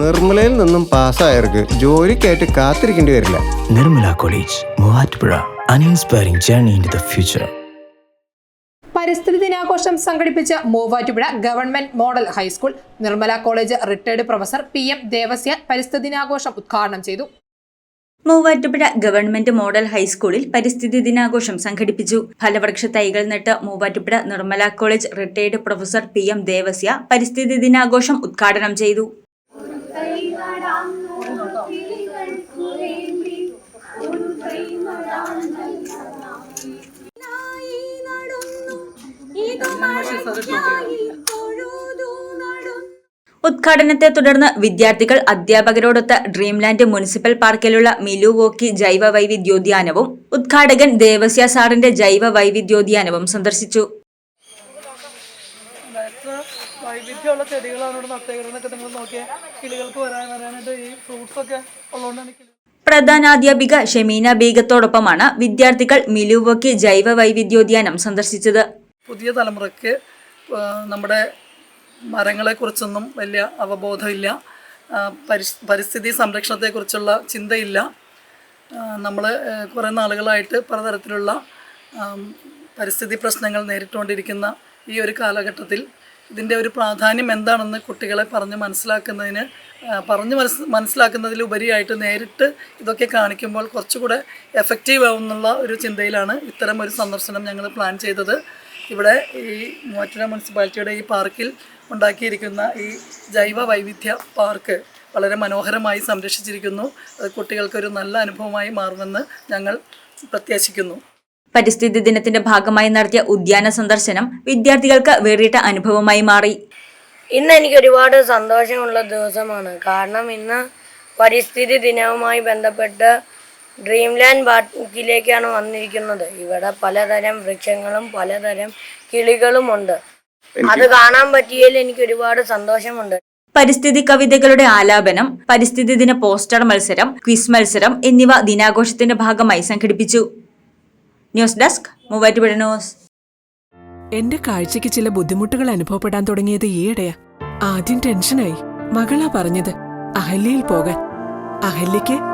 നിർമ്മലയിൽ നിന്നും പാസ്സായവർക്ക് ജോലിക്കായിട്ട് കാത്തിരിക്കേണ്ടി വരില്ല. Nirmala college Muvattupuzha. Uninspiring journey in the future future. പരിസ്ഥിതി ദിനാഘോഷം സംഘടിപ്പിച്ച Muvattupuzha government model high school Nirmala college retired professor P M Devasya പരിസ്ഥിതി ദിനാഘോഷം ഉദ്ഘാടനം ചെയ്തു. മൂവാറ്റുപുഴ ഗവൺമെന്റ് മോഡൽ ഹൈസ്കൂളിൽ പരിസ്ഥിതി ദിനാഘോഷം സംഘടിപ്പിച്ചു. ഫലവൃക്ഷ തൈകൾ നട്ട് Muvattupuzha Nirmala college retired professor P M Devasya പരിസ്ഥിതി ദിനാഘോഷം ഉദ്ഘാടനം ചെയ്തു. ഉദ്ഘാടനത്തെ തുടർന്ന് വിദ്യാർത്ഥികൾ അധ്യാപകരോടൊത്ത് ഡ്രീംലാൻഡ് മുനിസിപ്പൽ പാർക്കിലുള്ള മിലുവോക്കി ജൈവ വൈവിധ്യോദ്യാനവും ഉദ്ഘാടകൻ ദേവസ്യ സാറിന്റെ ജൈവ വൈവിധ്യോദ്യാനവും സന്ദർശിച്ചു. വൈവിധ്യമുള്ള ചെടികളാണ് ഇവിടെ നട്ടേക്കുന്നതൊക്കെ നിങ്ങൾ നോക്കിയാൽ കിളികൾക്ക് വരാൻ വരാനായിട്ട് ഈ ഫ്രൂട്ട്സ് ഒക്കെ ഉള്ളതുകൊണ്ടാണ് പ്രധാനാധ്യാപിക ഷെമീന ബീഗത്തോടൊപ്പമാണ് വിദ്യാർത്ഥികൾ മിലുവോക്കി ജൈവ വൈവിധ്യോദ്യാനം സന്ദർശിച്ചത്. പുതിയ തലമുറയ്ക്ക് നമ്മുടെ മരങ്ങളെക്കുറിച്ചൊന്നും വലിയ അവബോധമില്ല പരിസ് പരിസ്ഥിതി സംരക്ഷണത്തെക്കുറിച്ചുള്ള ചിന്തയില്ല. നമ്മൾ കുറേ നാളുകളായിട്ട് പലതരത്തിലുള്ള പരിസ്ഥിതി പ്രശ്നങ്ങൾ നേരിട്ടുകൊണ്ടിരിക്കുന്ന ഈ ഒരു കാലഘട്ടത്തിൽ ഇതിന്റെ ഒരു പ്രാധാന്യം എന്താണെന്ന് കുട്ടികളെ പറഞ്ഞ് മനസ്സിലാക്കുന്നതിന് പറഞ്ഞ് മനസ് മനസ്സിലാക്കുന്നതിലുപരിയായിട്ട് നേരിട്ട് ഇതൊക്കെ കാണിക്കുമ്പോൾ കുറച്ചുകൂടെ എഫക്റ്റീവ് ആവുന്നുള്ള ഒരു ചിന്തയിലാണ് ഇത്തരം ഒരു സന്ദർശനം ഞങ്ങൾ പ്ലാൻ ചെയ്തത്. ഇവിടെ ഈ മൂവാറ്റുപുഴ മുനിസിപ്പാലിറ്റിയുടെ ഈ പാർക്കിൽ ഉണ്ടാക്കിയിരിക്കുന്ന ഈ ജൈവ വൈവിധ്യ പാർക്ക് വളരെ മനോഹരമായി സംരക്ഷിച്ചിരിക്കുന്നു. അത് കുട്ടികൾക്കൊരു നല്ല അനുഭവമായി മാറുമെന്ന് ഞങ്ങൾ പ്രത്യാശിക്കുന്നു. പരിസ്ഥിതി ദിനത്തിന്റെ ഭാഗമായി നടത്തിയ ഉദ്യാന സന്ദർശനം വിദ്യാർത്ഥികൾക്ക് വേറിട്ട അനുഭവമായി മാറി. ഇന്ന് എനിക്ക് ഒരുപാട് സന്തോഷമുള്ള ദിവസമാണ്. കാരണം ഇന്ന് പരിസ്ഥിതി ദിനവുമായി ബന്ധപ്പെട്ട് ഡ്രീംലാൻഡ് പാർക്കിലേക്കാണ് വന്നിരിക്കുന്നത്. ഇവിടെ പലതരം വൃക്ഷങ്ങളും പലതരം കിളികളുമുണ്ട് അത് കാണാൻ പറ്റിയതിൽ എനിക്ക് ഒരുപാട് സന്തോഷമുണ്ട്. പരിസ്ഥിതി കവിതകളുടെ ആലാപനം പരിസ്ഥിതി ദിന പോസ്റ്റർ മത്സരം ക്വിസ് മത്സരം എന്നിവ ദിനാഘോഷത്തിന്റെ ഭാഗമായി സംഘടിപ്പിച്ചു. News desk Muvattupuzha news. എന്റെ കാഴ്ചക്ക് ചില ബുദ്ധിമുട്ടുകൾ അനുഭവപ്പെടാൻ തുടങ്ങിയത് ഈയിടെയാ. ആദ്യം ടെൻഷനായി. മകളാ പറഞ്ഞത് അഹല്യയിൽ പോകാൻ. അഹല്യയ്ക്ക്